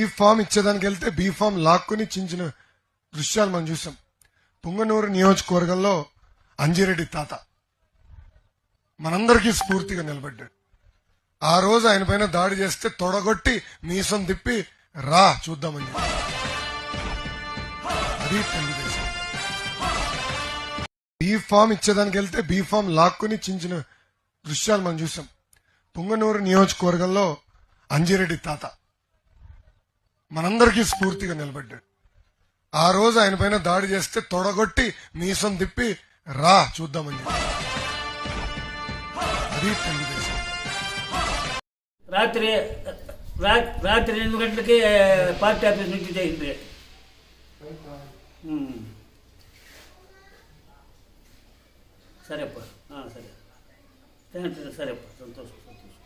Be form ఇచ్చేదానికి వెళ్తే be form లాక్కుని చించిన దృశ్యాలు మనం చూసాం. పుంగనూరు నియోజకవర్గంలో అంజిరెడ్డి తాత మనందరికీ స్ఫూర్తిగా నిలబడ్డాడు. ఆ రోజు ఆయన పైన దాడి చేస్తే తొడగొట్టి మీసం తిప్పి రా చూద్దామని అది తెలుగుదేశం బీ ఫామ్ ఇచ్చేదానికి వెళ్తే బీ ఫామ్ లాక్కుని చించిన దృశ్యాలు మనం చూసాం. పుంగనూరు నియోజకవర్గంలో అంజిరెడ్డి తాత మనందరికీ స్ఫూర్తిగా నిలబడ్డాడు. ఆ రోజు ఆయన పైన దాడి చేస్తే తొడగొట్టి మీసం తిప్పి రా చూద్దామని చెప్పి. అది తెలుగుదేశం రాత్రి రాత్రి ఎనిమిది గంటలకి పార్టీ ఆఫీస్ నుంచి చేయింది. ఉమ్. సరేప్ప ఆ, సరే. సరేప్ప సంతోషం సంతోషం.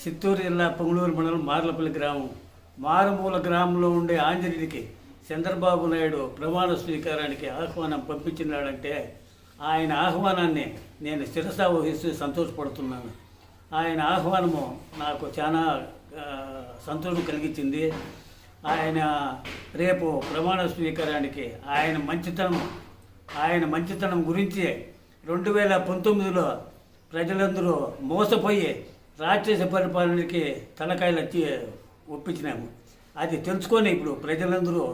చిత్తూరు జిల్లా పొంగళూరు మండలం మార్లపల్లి గ్రామం. మారుమూల గ్రామంలో ఉండే ఆంజనేయుడికి చంద్రబాబు నాయుడు ప్రమాణ స్వీకారానికి ఆహ్వానం పంపించినాడంటే ఆయన ఆహ్వానాన్ని నేను శిరసా వహిస్తూ సంతోషపడుతున్నాను. ఆయన ఆహ్వానము నాకు చాలా సంతోషం కలిగించింది. ఆయన రేపు ప్రమాణ స్వీకారానికి ఆయన మంచితనం ఆయన మంచితనం గురించి రెండు వేల పంతొమ్మిదిలో ప్రజలందరూ మోసపోయి రాక్షస పరిపాలనకి తలకాయలు వచ్చి ఒప్పించినాము. అది తెలుసుకొని ఇప్పుడు ప్రజలందరూ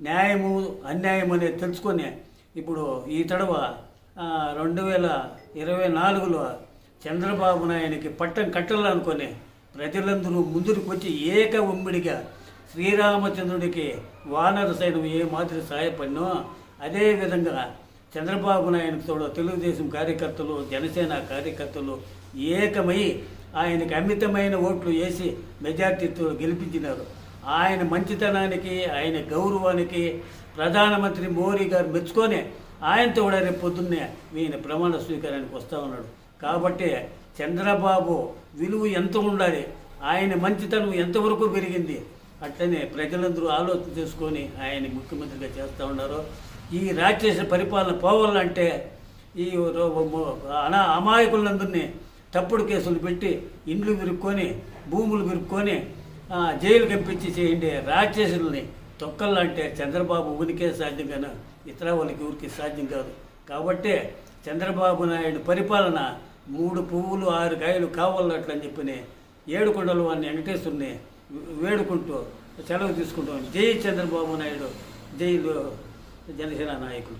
న్యాయము అన్యాయం అనేది తెలుసుకొని ఇప్పుడు ఈ తడవ రెండు వేల ఇరవై నాలుగులో చంద్రబాబు నాయునికి పట్టం కట్టాలనుకొని ప్రజలందరూ ముందుకు వచ్చి ఏక ఉమ్మిడిగా శ్రీరామచంద్రుడికి వానర సైన్యం ఏ మాదిరి సహాయపడినో అదేవిధంగా చంద్రబాబు నాయుడు తోడు తెలుగుదేశం కార్యకర్తలు జనసేన కార్యకర్తలు ఏకమై ఆయనకి అమితమైన ఓట్లు వేసి మెజార్టీతో గెలిపించినారు. ఆయన మంచితనానికి ఆయన గౌరవానికి ప్రధానమంత్రి మోడీ గారు మెచ్చుకొని ఆయనతో కూడా రేపు పొద్దున్నే ఈయన ప్రమాణ స్వీకారానికి వస్తూ ఉన్నాడు. కాబట్టి చంద్రబాబు విలువ ఎంత ఉండాలి ఆయన మంచితనం ఎంతవరకు పెరిగింది అట్లనే ప్రజలందరూ ఆలోచన చేసుకొని ఆయన ముఖ్యమంత్రిగా చేస్తూ ఉన్నారు. ఈ రాక్షస పరిపాలన పోవాలంటే ఈ అనా అమాయకులందరినీ తప్పుడు కేసులు పెట్టి ఇండ్లు విరుక్కొని భూములు విరుక్కొని జైలు కంపించి చేయండి. రాక్షసుల్ని అంటే చంద్రబాబు ఉనికే సాధ్యం కానీ ఇతర వాళ్ళకి ఊరికి సాధ్యం కాదు. కాబట్టి చంద్రబాబు నాయుడు పరిపాలన మూడు పువ్వులు ఆరు కాయలు కావాలట్లని చెప్పని ఏడుకొండలు వారిని వెంకటేశ్వరుని వేడుకుంటూ సెలవు తీసుకుంటాం జై చంద్రబాబు నాయుడు జై జనసేన నాయకులు.